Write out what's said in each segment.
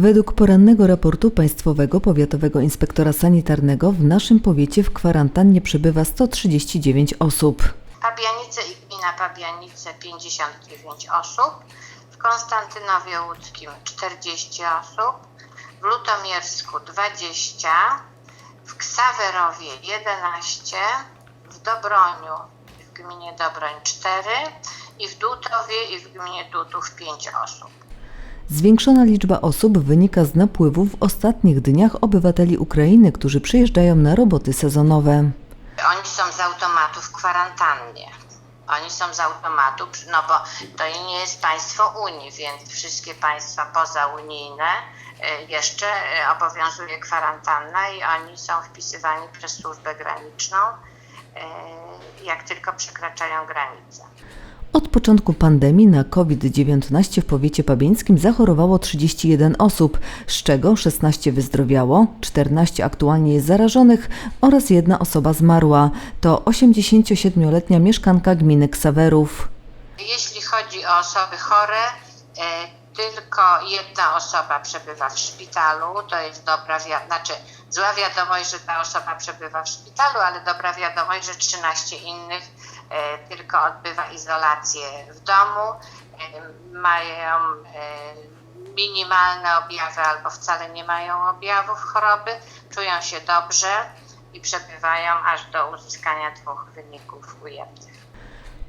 Według porannego raportu Państwowego Powiatowego Inspektora Sanitarnego w naszym powiecie w kwarantannie przebywa 139 osób. Pabianice i gmina Pabianice 59 osób, w Konstantynowie Łódzkim 40 osób, w Lutomiersku 20, w Ksawerowie 11, w Dobroniu w gminie Dobroń 4 i w Dłutowie i w gminie Dłutów 5 osób. Zwiększona liczba osób wynika z napływu w ostatnich dniach obywateli Ukrainy, którzy przyjeżdżają na roboty sezonowe. Oni są z automatu w kwarantannie. Oni są z automatu, no bo to nie jest państwo Unii, więc wszystkie państwa pozaunijne y, jeszcze y, obowiązuje kwarantanna i oni są wpisywani przez służbę graniczną, y, jak tylko przekraczają granicę. Od początku pandemii na COVID-19 w powiecie pabieńskim zachorowało 31 osób, z czego 16 wyzdrowiało, 14 aktualnie jest zarażonych oraz jedna osoba zmarła. To 87-letnia mieszkanka gminy Ksawerów. Jeśli chodzi o osoby chore, e, tylko jedna osoba przebywa w szpitalu. To jest dobra wiadomość, znaczy zła wiadomość, że ta osoba przebywa w szpitalu, ale dobra wiadomość, że 13 innych tylko odbywa izolację w domu, e, mają e, minimalne objawy albo wcale nie mają objawów choroby, czują się dobrze i przebywają aż do uzyskania dwóch wyników ujemnych.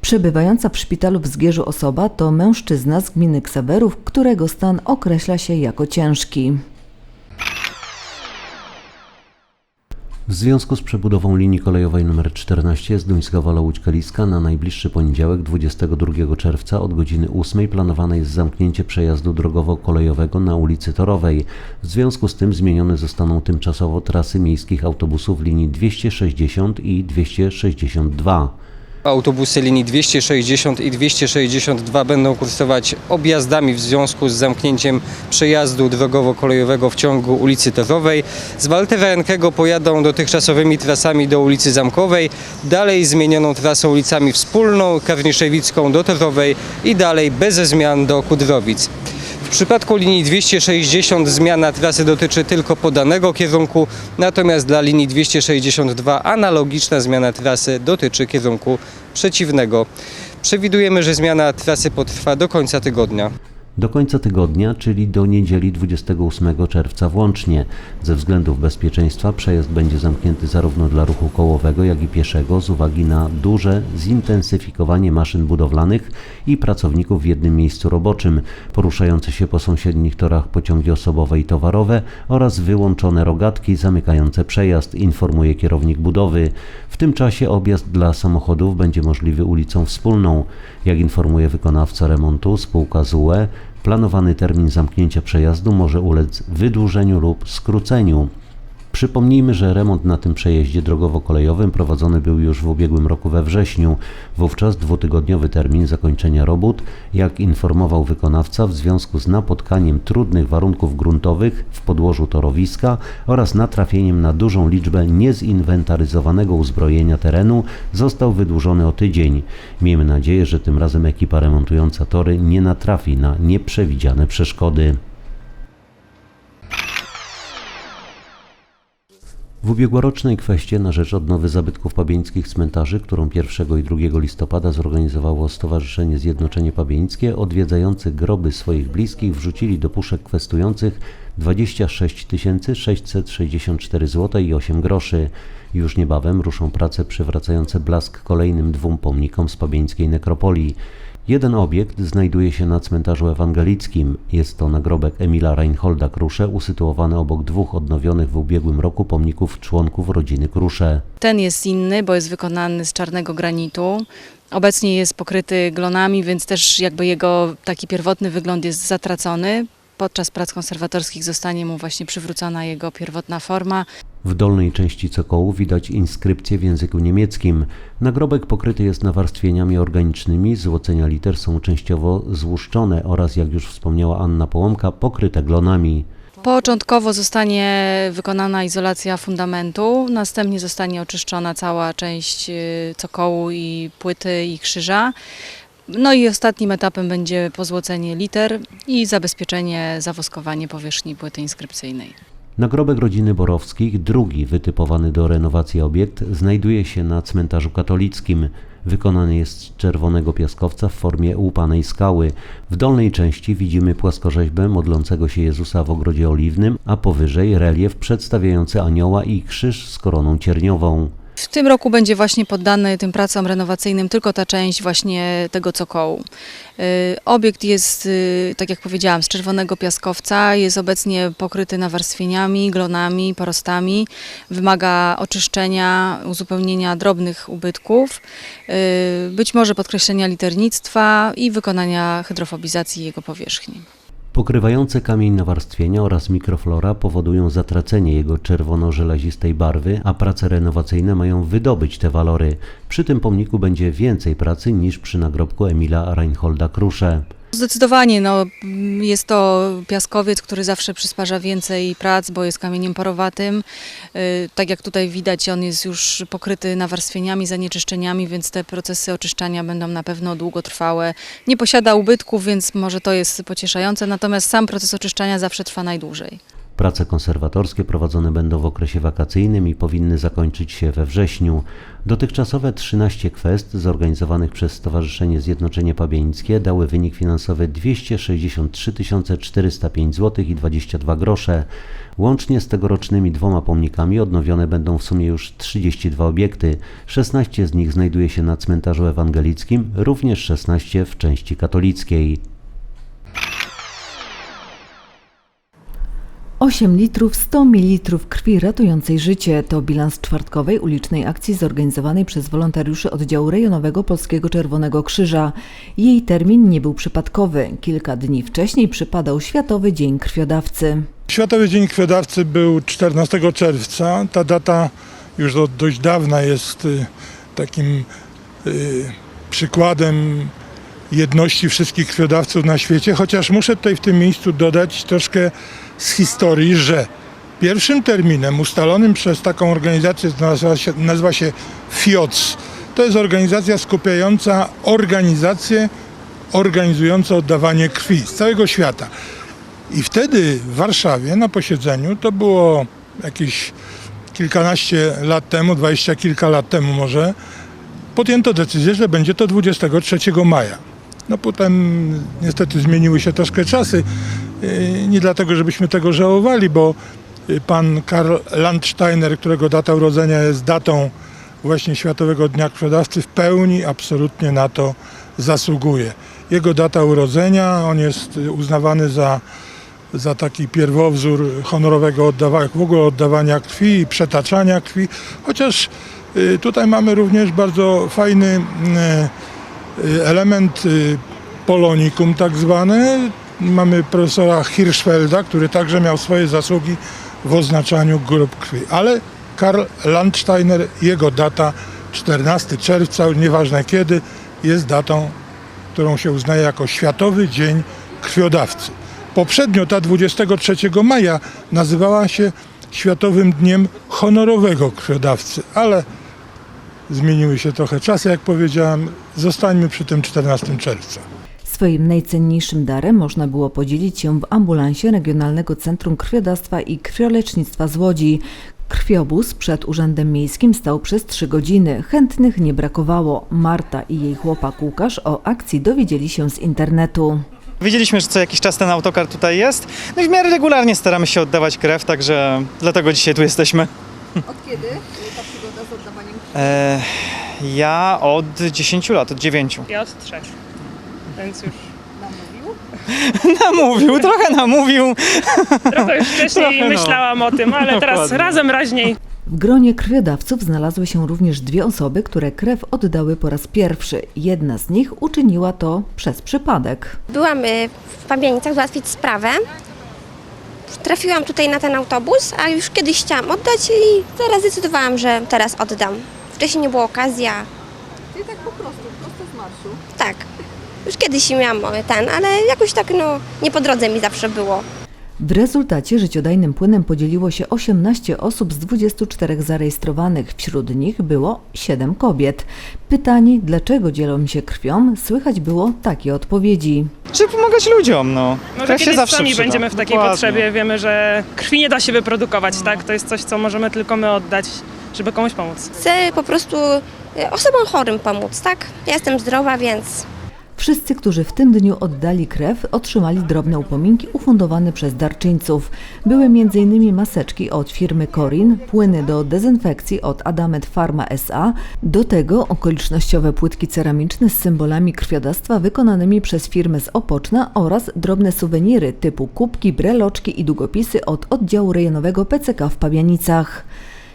Przebywająca w szpitalu w Zgierzu osoba to mężczyzna z gminy Ksawerów, którego stan określa się jako ciężki. W związku z przebudową linii kolejowej nr 14 z Duńska Wola Łódź Kaliska na najbliższy poniedziałek 22 czerwca od godziny 8 planowane jest zamknięcie przejazdu drogowo-kolejowego na ulicy Torowej. W związku z tym zmienione zostaną tymczasowo trasy miejskich autobusów linii 260 i 262. Autobusy linii 260 i 262 będą kursować objazdami w związku z zamknięciem przejazdu drogowo-kolejowego w ciągu ulicy Torowej. Z Waltera Jankego pojadą dotychczasowymi trasami do ulicy Zamkowej, dalej zmienioną trasą ulicami Wspólną, Karniszewicką do Torowej i dalej bez zmian do Kudrowic. W przypadku linii 260 zmiana trasy dotyczy tylko podanego kierunku, natomiast dla linii 262 analogiczna zmiana trasy dotyczy kierunku przeciwnego. Przewidujemy, że zmiana trasy potrwa do końca tygodnia. Do końca tygodnia, czyli do niedzieli 28 czerwca włącznie. Ze względów bezpieczeństwa przejazd będzie zamknięty zarówno dla ruchu kołowego, jak i pieszego z uwagi na duże zintensyfikowanie maszyn budowlanych i pracowników w jednym miejscu roboczym, poruszające się po sąsiednich torach pociągi osobowe i towarowe oraz wyłączone rogatki zamykające przejazd, informuje kierownik budowy. W tym czasie objazd dla samochodów będzie możliwy ulicą wspólną. Jak informuje wykonawca remontu spółka ZUE, planowany termin zamknięcia przejazdu może ulec wydłużeniu lub skróceniu. Przypomnijmy, że remont na tym przejeździe drogowo-kolejowym prowadzony był już w ubiegłym roku we wrześniu. Wówczas dwutygodniowy termin zakończenia robót, jak informował wykonawca, w związku z napotkaniem trudnych warunków gruntowych w podłożu torowiska oraz natrafieniem na dużą liczbę niezinwentaryzowanego uzbrojenia terenu, został wydłużony o tydzień. Miejmy nadzieję, że tym razem ekipa remontująca tory nie natrafi na nieprzewidziane przeszkody. W ubiegłorocznej kwestii na rzecz odnowy zabytków pabieńskich cmentarzy, którą 1 i 2 listopada zorganizowało Stowarzyszenie Zjednoczenie Pabieńskie, odwiedzający groby swoich bliskich wrzucili do puszek kwestujących 26 664 zł i 8 groszy. Już niebawem ruszą prace przywracające blask kolejnym dwóm pomnikom z pabieńskiej nekropolii. Jeden obiekt znajduje się na cmentarzu ewangelickim. Jest to nagrobek Emila Reinholda Krusze, usytuowany obok dwóch odnowionych w ubiegłym roku pomników członków rodziny Krusze. Ten jest inny, bo jest wykonany z czarnego granitu. Obecnie jest pokryty glonami, więc też jakby jego taki pierwotny wygląd jest zatracony. Podczas prac konserwatorskich zostanie mu właśnie przywrócona jego pierwotna forma. W dolnej części cokołu widać inskrypcję w języku niemieckim. Nagrobek pokryty jest nawarstwieniami organicznymi, złocenia liter są częściowo złuszczone oraz, jak już wspomniała Anna Połomka, pokryte glonami. Początkowo zostanie wykonana izolacja fundamentu, następnie zostanie oczyszczona cała część y, cokołu i płyty i krzyża. No i ostatnim etapem będzie pozłocenie liter i zabezpieczenie, zawoskowanie powierzchni płyty inskrypcyjnej. Nagrobek rodziny Borowskich, drugi wytypowany do renowacji obiekt, znajduje się na cmentarzu katolickim. Wykonany jest z czerwonego piaskowca w formie łupanej skały. W dolnej części widzimy płaskorzeźbę modlącego się Jezusa w ogrodzie oliwnym, a powyżej relief przedstawiający anioła i krzyż z koroną cierniową. W tym roku będzie właśnie poddany tym pracom renowacyjnym tylko ta część właśnie tego cokołu. Y, Obiekt jest, y, tak jak powiedziałam, z czerwonego piaskowca, jest obecnie pokryty nawarstwieniami, glonami, porostami. Wymaga oczyszczenia, uzupełnienia drobnych ubytków, y, być może podkreślenia liternictwa i wykonania hydrofobizacji jego powierzchni. Pokrywające kamień nawarstwienia oraz mikroflora powodują zatracenie jego czerwono-żelazistej barwy, a prace renowacyjne mają wydobyć te walory. Przy tym pomniku będzie więcej pracy niż przy nagrobku Emila Reinholda Krusze. Zdecydowanie no, jest to piaskowiec, który zawsze przysparza więcej prac, bo jest kamieniem porowatym. Y, Tak jak tutaj widać, on jest już pokryty nawarstwieniami, zanieczyszczeniami, więc te procesy oczyszczania będą na pewno długotrwałe. Nie posiada ubytków, więc może to jest pocieszające, natomiast sam proces oczyszczania zawsze trwa najdłużej. Prace konserwatorskie prowadzone będą w okresie wakacyjnym i powinny zakończyć się we wrześniu. Dotychczasowe 13 kwest zorganizowanych przez Stowarzyszenie Zjednoczenie Pabienickie dały wynik finansowy 263 405 zł i 22 grosze. Łącznie z tegorocznymi dwoma pomnikami odnowione będą w sumie już 32 obiekty. 16 z nich znajduje się na cmentarzu ewangelickim, również 16 w części katolickiej. 8 litrów 100 ml krwi ratującej życie to bilans czwartkowej ulicznej akcji zorganizowanej przez wolontariuszy oddziału rejonowego Polskiego Czerwonego Krzyża. Jej termin nie był przypadkowy. Kilka dni wcześniej przypadał Światowy Dzień Krwiodawcy. Światowy Dzień Krwiodawcy był 14 czerwca. Ta data już od dość dawna jest y, takim y, przykładem jedności wszystkich krwiodawców na świecie, chociaż muszę tutaj w tym miejscu dodać troszkę z historii, że pierwszym terminem ustalonym przez taką organizację nazywa się, nazywa się FIOC. To jest organizacja skupiająca organizacje organizujące oddawanie krwi z całego świata. I wtedy w Warszawie na posiedzeniu, to było jakieś kilkanaście lat temu, dwadzieścia kilka lat temu może, podjęto decyzję, że będzie to 23 maja. No potem niestety zmieniły się troszkę czasy. Yy, Nie dlatego, żebyśmy tego żałowali, bo yy, pan Karl Landsteiner, którego data urodzenia jest datą właśnie Światowego Dnia Krwiodawcy, w pełni absolutnie na to zasługuje. Jego data urodzenia, on jest yy, uznawany za za taki pierwowzór honorowego oddawania, w ogóle oddawania krwi i przetaczania krwi, chociaż y, tutaj mamy również bardzo fajny y, y, element y, polonikum tak zwane. Mamy profesora Hirschfelda, który także miał swoje zasługi w oznaczaniu grup krwi. Ale Karl Landsteiner, jego data 14 czerwca, nieważne kiedy, jest datą, którą się uznaje jako Światowy Dzień Krwiodawcy. Poprzednio ta 23 maja nazywała się Światowym Dniem Honorowego Krwiodawcy, ale zmieniły się trochę czasy, jak powiedziałem. Zostańmy przy tym 14 czerwca. Swoim najcenniejszym darem można było podzielić się w ambulansie Regionalnego Centrum Krwiodawstwa i Krwiolecznictwa z Łodzi. Krwiobóz przed Urzędem Miejskim stał przez trzy godziny. Chętnych nie brakowało. Marta i jej chłopak Łukasz o akcji dowiedzieli się z internetu. Wiedzieliśmy, że co jakiś czas ten autokar tutaj jest. No i w miarę regularnie staramy się oddawać krew, także dlatego dzisiaj tu jesteśmy. Od kiedy ta przygoda z oddawaniem krwi? E, ja od 10 lat, od 9. Ja od trzech. Więc już namówił? Namówił, trochę namówił. trochę już wcześniej Trochę no. myślałam o tym, ale teraz Dokładnie. razem raźniej. W gronie krwiodawców znalazły się również dwie osoby, które krew oddały po raz pierwszy. Jedna z nich uczyniła to przez przypadek. Byłam y, w Pabianicach załatwić sprawę. Trafiłam tutaj na ten autobus, a już kiedyś chciałam oddać i teraz zdecydowałam, że teraz oddam. Wcześniej nie było okazji, Czyli tak po prostu, prosto z marszu. tak. Już kiedyś miałam ten, ale jakoś tak no nie po drodze mi zawsze było. W rezultacie życiodajnym płynem podzieliło się 18 osób z 24 zarejestrowanych. Wśród nich było 7 kobiet. Pytani, dlaczego dzielą się krwią, słychać było takie odpowiedzi. Żeby pomagać ludziom, no. Może Krew się kiedyś zawsze sami przyda. będziemy w takiej Dokładnie. potrzebie. Wiemy, że krwi nie da się wyprodukować, tak? To jest coś, co możemy tylko my oddać, żeby komuś pomóc. Chcę po prostu y, osobom chorym pomóc, tak? Ja jestem zdrowa, więc Wszyscy, którzy w tym dniu oddali krew, otrzymali drobne upominki ufundowane przez darczyńców. Były m.in. maseczki od firmy Corin, płyny do dezynfekcji od Adamet Pharma SA, do tego okolicznościowe płytki ceramiczne z symbolami krwiodawstwa wykonanymi przez firmę z Opoczna oraz drobne suweniry typu kubki, breloczki i długopisy od oddziału rejonowego PCK w Pabianicach.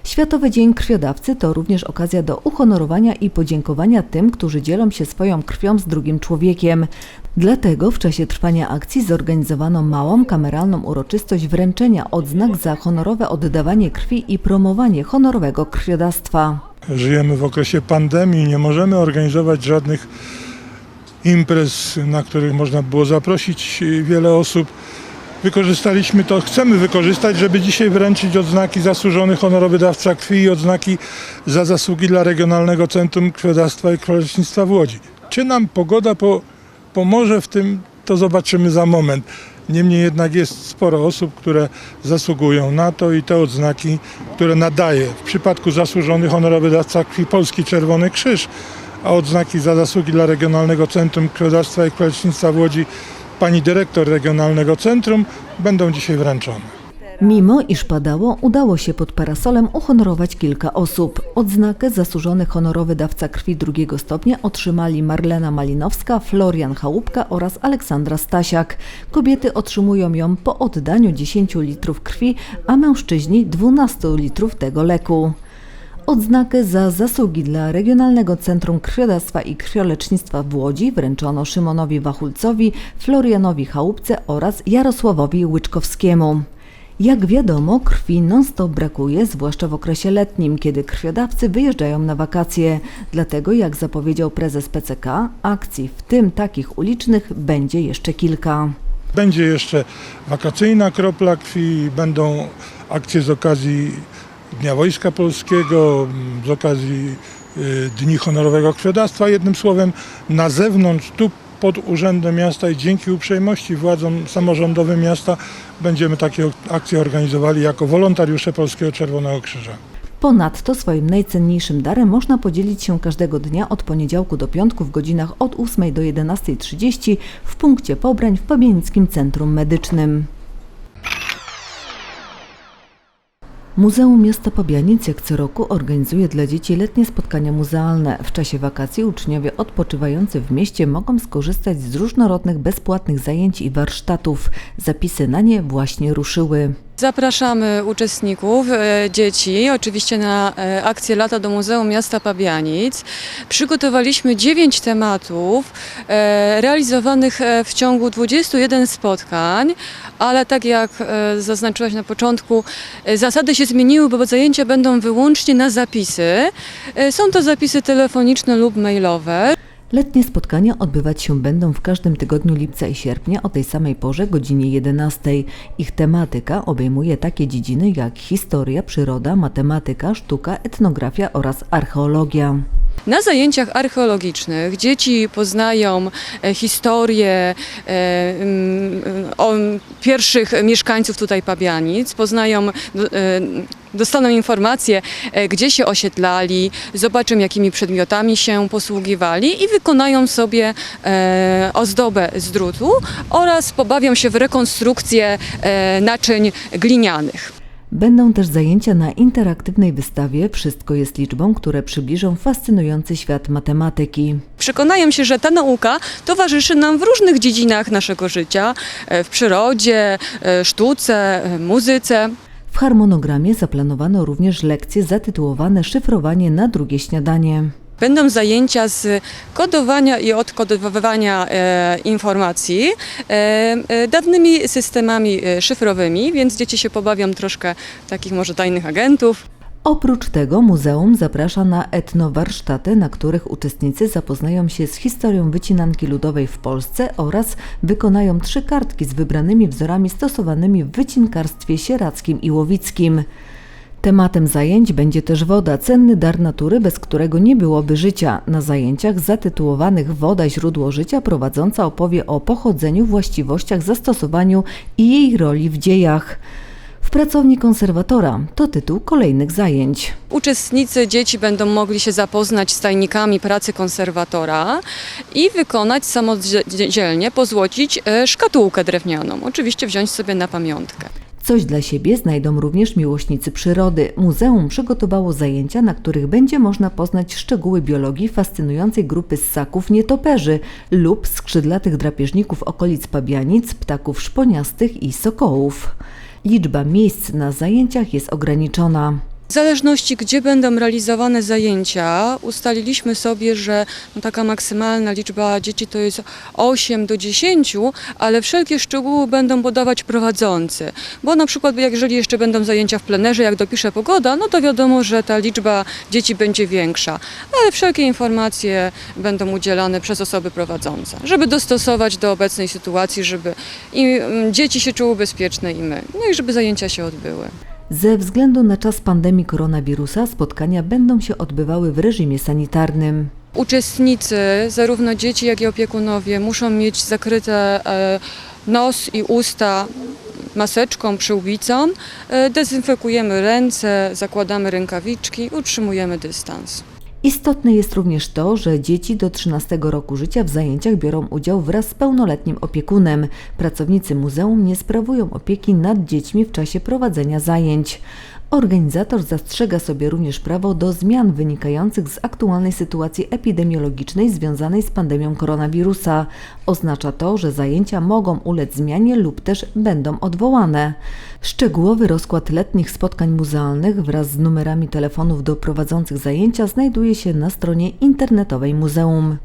Światowy Dzień Krwiodawcy to również okazja do uhonorowania i podziękowania tym, którzy dzielą się swoją krwią z drugim człowiekiem. Dlatego w czasie trwania akcji zorganizowano małą kameralną uroczystość wręczenia odznak za honorowe oddawanie krwi i promowanie honorowego krwiodawstwa. Żyjemy w okresie pandemii, nie możemy organizować żadnych imprez, na których można było zaprosić wiele osób. Wykorzystaliśmy to, chcemy wykorzystać, żeby dzisiaj wręczyć odznaki zasłużony honorowy dawca krwi i odznaki za zasługi dla Regionalnego Centrum Krwiodawstwa i Krwiolecznictwa w Łodzi. Czy nam pogoda po, pomoże w tym, to zobaczymy za moment. Niemniej jednak jest sporo osób, które zasługują na to i te odznaki, które nadaje w przypadku zasłużony honorowy dawca krwi Polski Czerwony Krzyż, a odznaki za zasługi dla Regionalnego Centrum Krwiodawstwa i Krwiolecznictwa w Łodzi pani dyrektor Regionalnego Centrum będą dzisiaj wręczone. Mimo iż padało, udało się pod parasolem uhonorować kilka osób. Odznakę zasłużony honorowy dawca krwi drugiego stopnia otrzymali Marlena Malinowska, Florian Chałupka oraz Aleksandra Stasiak. Kobiety otrzymują ją po oddaniu 10 litrów krwi, a mężczyźni 12 litrów tego leku. Odznakę za zasługi dla Regionalnego Centrum Krwiodawstwa i Krwiolecznictwa w Łodzi wręczono Szymonowi Wachulcowi, Florianowi Chałupce oraz Jarosławowi Łyczkowskiemu. Jak wiadomo, krwi non-stop brakuje, zwłaszcza w okresie letnim, kiedy krwiodawcy wyjeżdżają na wakacje. Dlatego, jak zapowiedział prezes PCK, akcji, w tym takich ulicznych, będzie jeszcze kilka. Będzie jeszcze wakacyjna kropla krwi, będą akcje z okazji Dnia Wojska Polskiego, z okazji y, Dni Honorowego Krwiodawstwa. Jednym słowem, na zewnątrz, tu pod Urzędem Miasta i dzięki uprzejmości władzom samorządowym miasta będziemy takie akcje organizowali jako wolontariusze Polskiego Czerwonego Krzyża. Ponadto swoim najcenniejszym darem można podzielić się każdego dnia od poniedziałku do piątku w godzinach od 8 do 11.30 w punkcie pobrań w Pabienickim Centrum Medycznym. Muzeum Miasta Pabianic jak co roku organizuje dla dzieci letnie spotkania muzealne. W czasie wakacji uczniowie odpoczywający w mieście mogą skorzystać z różnorodnych bezpłatnych zajęć i warsztatów. Zapisy na nie właśnie ruszyły. Zapraszamy uczestników, e, dzieci, oczywiście na e, akcję Lata do Muzeum Miasta Pabianic. Przygotowaliśmy 9 tematów e, realizowanych w ciągu 21 spotkań, ale tak jak zaznaczyłaś na początku, zasady się zmieniły, bo zajęcia będą wyłącznie na zapisy. Są to zapisy telefoniczne lub mailowe. Letnie spotkania odbywać się będą w każdym tygodniu lipca i sierpnia o tej samej porze, godzinie 11. Ich tematyka obejmuje takie dziedziny jak historia, przyroda, matematyka, sztuka, etnografia oraz archeologia. Na zajęciach archeologicznych dzieci poznają e, historię e, mm, pierwszych mieszkańców tutaj Pabianic, poznają, e, dostaną informacje, e, gdzie się osiedlali, zobaczą jakimi przedmiotami się posługiwali i wykonają sobie e, ozdobę z drutu oraz pobawią się w rekonstrukcję e, naczyń glinianych. Będą też zajęcia na interaktywnej wystawie Wszystko jest liczbą, które przybliżą fascynujący świat matematyki. Przekonają się, że ta nauka towarzyszy nam w różnych dziedzinach naszego życia, w przyrodzie, sztuce, muzyce. W harmonogramie zaplanowano również lekcje zatytułowane Szyfrowanie na drugie śniadanie. Będą zajęcia z kodowania i odkodowywania e, informacji e, e, dawnymi systemami e, szyfrowymi, więc dzieci się pobawią troszkę takich może tajnych agentów. Oprócz tego muzeum zaprasza na etnowarsztaty, na których uczestnicy zapoznają się z historią wycinanki ludowej w Polsce oraz wykonają trzy kartki z wybranymi wzorami stosowanymi w wycinkarstwie sierackim i łowickim. Tematem zajęć będzie też woda, cenny dar natury, bez którego nie byłoby życia. Na zajęciach zatytułowanych Woda źródło życia prowadząca opowie o pochodzeniu, właściwościach, zastosowaniu i jej roli w dziejach. Pracowni konserwatora to tytuł kolejnych zajęć. Uczestnicy, dzieci będą mogli się zapoznać z tajnikami pracy konserwatora i wykonać samodzielnie, pozłocić e, szkatułkę drewnianą. Oczywiście wziąć sobie na pamiątkę. Coś dla siebie znajdą również miłośnicy przyrody. Muzeum przygotowało zajęcia, na których będzie można poznać szczegóły biologii fascynującej grupy ssaków nietoperzy lub skrzydlatych drapieżników okolic Pabianic, ptaków szponiastych i sokołów. Liczba miejsc na zajęciach jest ograniczona. W zależności, gdzie będą realizowane zajęcia, ustaliliśmy sobie, że no taka maksymalna liczba dzieci to jest 8 do 10, ale wszelkie szczegóły będą podawać prowadzący. Bo na przykład, jeżeli jeszcze będą zajęcia w plenerze, jak dopisze pogoda, no to wiadomo, że ta liczba dzieci będzie większa. Ale wszelkie informacje będą udzielane przez osoby prowadzące, żeby dostosować do obecnej sytuacji, żeby mm, dzieci się czuły bezpieczne i my, no i żeby zajęcia się odbyły. Ze względu na czas pandemii koronawirusa spotkania będą się odbywały w reżimie sanitarnym. Uczestnicy, zarówno dzieci, jak i opiekunowie, muszą mieć zakryte e, nos i usta maseczką, przyłbicą. E, Dezynfekujemy ręce, zakładamy rękawiczki, utrzymujemy dystans. Istotne jest również to, że dzieci do 13 roku życia w zajęciach biorą udział wraz z pełnoletnim opiekunem. Pracownicy muzeum nie sprawują opieki nad dziećmi w czasie prowadzenia zajęć. Organizator zastrzega sobie również prawo do zmian wynikających z aktualnej sytuacji epidemiologicznej związanej z pandemią koronawirusa. Oznacza to, że zajęcia mogą ulec zmianie lub też będą odwołane. Szczegółowy rozkład letnich spotkań muzealnych wraz z numerami telefonów do prowadzących zajęcia znajduje się na stronie internetowej muzeum.